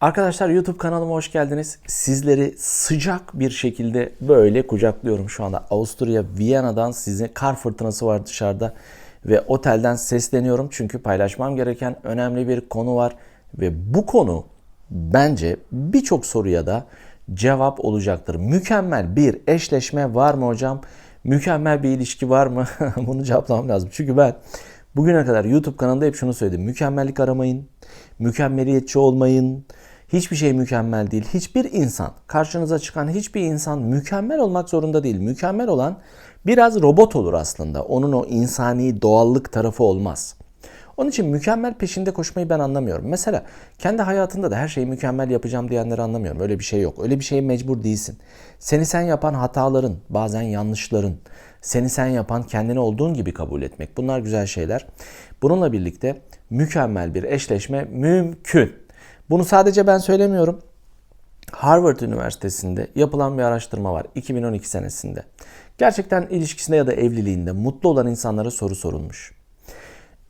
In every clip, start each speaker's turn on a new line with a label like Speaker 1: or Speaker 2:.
Speaker 1: Arkadaşlar YouTube kanalıma hoş geldiniz. Sizleri sıcak bir şekilde böyle kucaklıyorum şu anda. Avusturya Viyana'dan size kar fırtınası var dışarıda ve otelden sesleniyorum çünkü paylaşmam gereken önemli bir konu var ve bu konu bence birçok soruya da cevap olacaktır. Mükemmel bir eşleşme var mı hocam? Mükemmel bir ilişki var mı? Bunu cevaplamam lazım. Çünkü ben bugüne kadar YouTube kanalında hep şunu söyledim. Mükemmellik aramayın. Mükemmeliyetçi olmayın. Hiçbir şey mükemmel değil. Hiçbir insan, karşınıza çıkan hiçbir insan mükemmel olmak zorunda değil. Mükemmel olan biraz robot olur aslında. Onun o insani doğallık tarafı olmaz. Onun için mükemmel peşinde koşmayı ben anlamıyorum. Mesela kendi hayatında da her şeyi mükemmel yapacağım diyenleri anlamıyorum. Öyle bir şey yok. Öyle bir şeye mecbur değilsin. Seni sen yapan hataların, bazen yanlışların, seni sen yapan kendini olduğun gibi kabul etmek. Bunlar güzel şeyler. Bununla birlikte mükemmel bir eşleşme mümkün. Bunu sadece ben söylemiyorum. Harvard Üniversitesi'nde yapılan bir araştırma var 2012 senesinde. Gerçekten ilişkisinde ya da evliliğinde mutlu olan insanlara soru sorulmuş.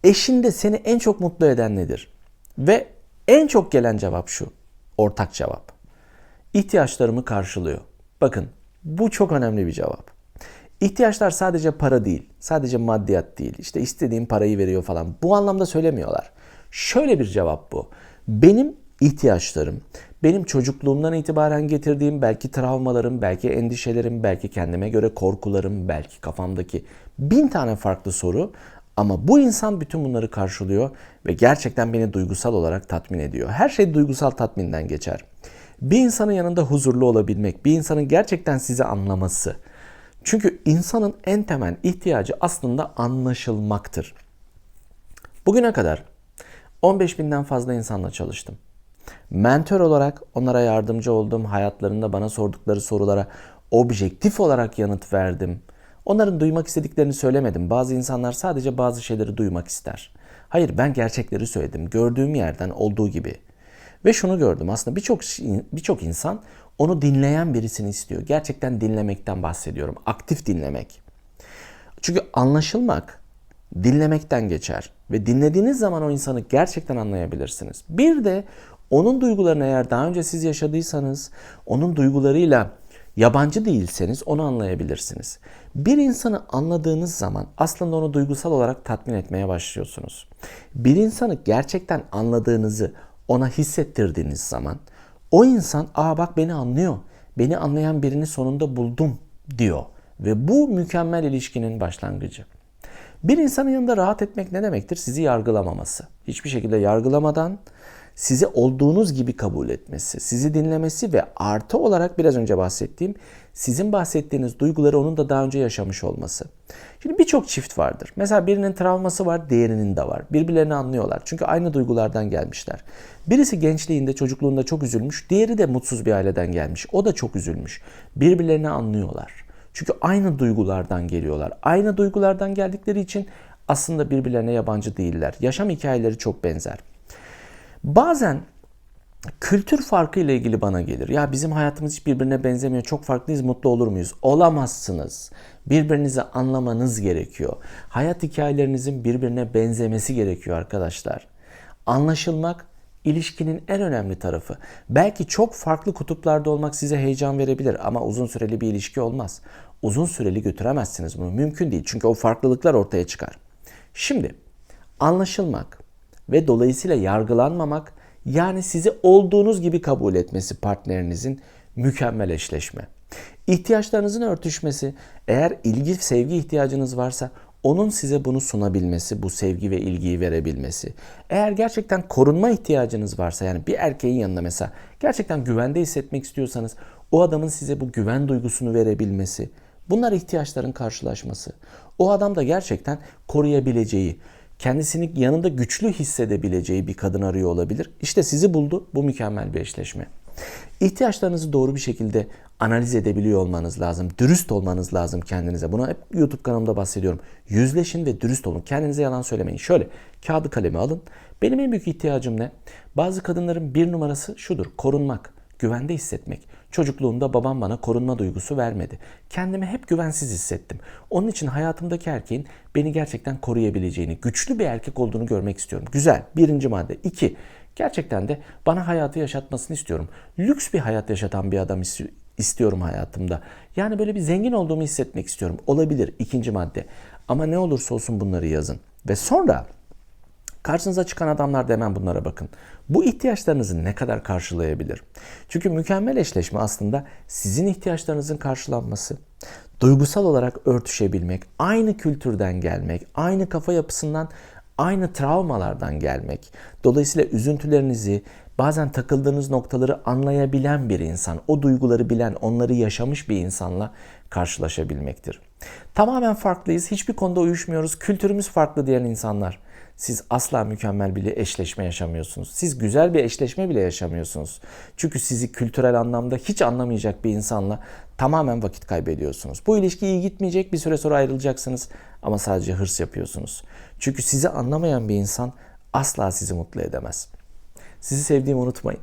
Speaker 1: Eşinde seni en çok mutlu eden nedir? Ve en çok gelen cevap şu. Ortak cevap. İhtiyaçlarımı karşılıyor. Bakın bu çok önemli bir cevap. İhtiyaçlar sadece para değil, sadece maddiyat değil. İşte istediğim parayı veriyor falan. Bu anlamda söylemiyorlar. Şöyle bir cevap bu. Benim ihtiyaçlarım, benim çocukluğumdan itibaren getirdiğim belki travmalarım, belki endişelerim, belki kendime göre korkularım, belki kafamdaki bin tane farklı soru ama bu insan bütün bunları karşılıyor ve gerçekten beni duygusal olarak tatmin ediyor. Her şey duygusal tatminden geçer. Bir insanın yanında huzurlu olabilmek, bir insanın gerçekten sizi anlaması. Çünkü insanın en temel ihtiyacı aslında anlaşılmaktır. Bugüne kadar 15 binden fazla insanla çalıştım. Mentor olarak onlara yardımcı oldum. Hayatlarında bana sordukları sorulara objektif olarak yanıt verdim. Onların duymak istediklerini söylemedim. Bazı insanlar sadece bazı şeyleri duymak ister. Hayır ben gerçekleri söyledim. Gördüğüm yerden olduğu gibi. Ve şunu gördüm aslında birçok birçok insan onu dinleyen birisini istiyor. Gerçekten dinlemekten bahsediyorum. Aktif dinlemek. Çünkü anlaşılmak dinlemekten geçer ve dinlediğiniz zaman o insanı gerçekten anlayabilirsiniz. Bir de onun duygularını eğer daha önce siz yaşadıysanız, onun duygularıyla yabancı değilseniz onu anlayabilirsiniz. Bir insanı anladığınız zaman aslında onu duygusal olarak tatmin etmeye başlıyorsunuz. Bir insanı gerçekten anladığınızı ona hissettirdiğiniz zaman o insan aa bak beni anlıyor. Beni anlayan birini sonunda buldum diyor. Ve bu mükemmel ilişkinin başlangıcı. Bir insanın yanında rahat etmek ne demektir? Sizi yargılamaması. Hiçbir şekilde yargılamadan sizi olduğunuz gibi kabul etmesi, sizi dinlemesi ve artı olarak biraz önce bahsettiğim sizin bahsettiğiniz duyguları onun da daha önce yaşamış olması. Şimdi birçok çift vardır. Mesela birinin travması var, diğerinin de var. Birbirlerini anlıyorlar. Çünkü aynı duygulardan gelmişler. Birisi gençliğinde, çocukluğunda çok üzülmüş, diğeri de mutsuz bir aileden gelmiş. O da çok üzülmüş. Birbirlerini anlıyorlar. Çünkü aynı duygulardan geliyorlar. Aynı duygulardan geldikleri için aslında birbirlerine yabancı değiller. Yaşam hikayeleri çok benzer. Bazen kültür farkı ile ilgili bana gelir. Ya bizim hayatımız hiç birbirine benzemiyor. Çok farklıyız. Mutlu olur muyuz? Olamazsınız. Birbirinizi anlamanız gerekiyor. Hayat hikayelerinizin birbirine benzemesi gerekiyor arkadaşlar. Anlaşılmak ilişkinin en önemli tarafı. Belki çok farklı kutuplarda olmak size heyecan verebilir ama uzun süreli bir ilişki olmaz. Uzun süreli götüremezsiniz bunu. Mümkün değil. Çünkü o farklılıklar ortaya çıkar. Şimdi anlaşılmak ve dolayısıyla yargılanmamak yani sizi olduğunuz gibi kabul etmesi partnerinizin mükemmel eşleşme. İhtiyaçlarınızın örtüşmesi, eğer ilgi, sevgi ihtiyacınız varsa onun size bunu sunabilmesi, bu sevgi ve ilgiyi verebilmesi. Eğer gerçekten korunma ihtiyacınız varsa yani bir erkeğin yanında mesela gerçekten güvende hissetmek istiyorsanız o adamın size bu güven duygusunu verebilmesi. Bunlar ihtiyaçların karşılaşması. O adam da gerçekten koruyabileceği, kendisini yanında güçlü hissedebileceği bir kadın arıyor olabilir. İşte sizi buldu. Bu mükemmel bir eşleşme. İhtiyaçlarınızı doğru bir şekilde analiz edebiliyor olmanız lazım. Dürüst olmanız lazım kendinize. Buna hep YouTube kanalımda bahsediyorum. Yüzleşin ve dürüst olun. Kendinize yalan söylemeyin. Şöyle kağıdı kalemi alın. Benim en büyük ihtiyacım ne? Bazı kadınların bir numarası şudur. Korunmak, güvende hissetmek. Çocukluğumda babam bana korunma duygusu vermedi. Kendimi hep güvensiz hissettim. Onun için hayatımdaki erkeğin beni gerçekten koruyabileceğini, güçlü bir erkek olduğunu görmek istiyorum. Güzel. Birinci madde. İki, Gerçekten de bana hayatı yaşatmasını istiyorum. Lüks bir hayat yaşatan bir adam is- istiyorum hayatımda. Yani böyle bir zengin olduğumu hissetmek istiyorum. Olabilir ikinci madde. Ama ne olursa olsun bunları yazın. Ve sonra Karşınıza çıkan adamlar da hemen bunlara bakın. Bu ihtiyaçlarınızı ne kadar karşılayabilir? Çünkü mükemmel eşleşme aslında sizin ihtiyaçlarınızın karşılanması, duygusal olarak örtüşebilmek, aynı kültürden gelmek, aynı kafa yapısından, aynı travmalardan gelmek. Dolayısıyla üzüntülerinizi, bazen takıldığınız noktaları anlayabilen bir insan, o duyguları bilen, onları yaşamış bir insanla karşılaşabilmektir. Tamamen farklıyız, hiçbir konuda uyuşmuyoruz, kültürümüz farklı diyen insanlar. Siz asla mükemmel bir eşleşme yaşamıyorsunuz. Siz güzel bir eşleşme bile yaşamıyorsunuz. Çünkü sizi kültürel anlamda hiç anlamayacak bir insanla tamamen vakit kaybediyorsunuz. Bu ilişki iyi gitmeyecek, bir süre sonra ayrılacaksınız ama sadece hırs yapıyorsunuz. Çünkü sizi anlamayan bir insan asla sizi mutlu edemez. Sizi sevdiğimi unutmayın.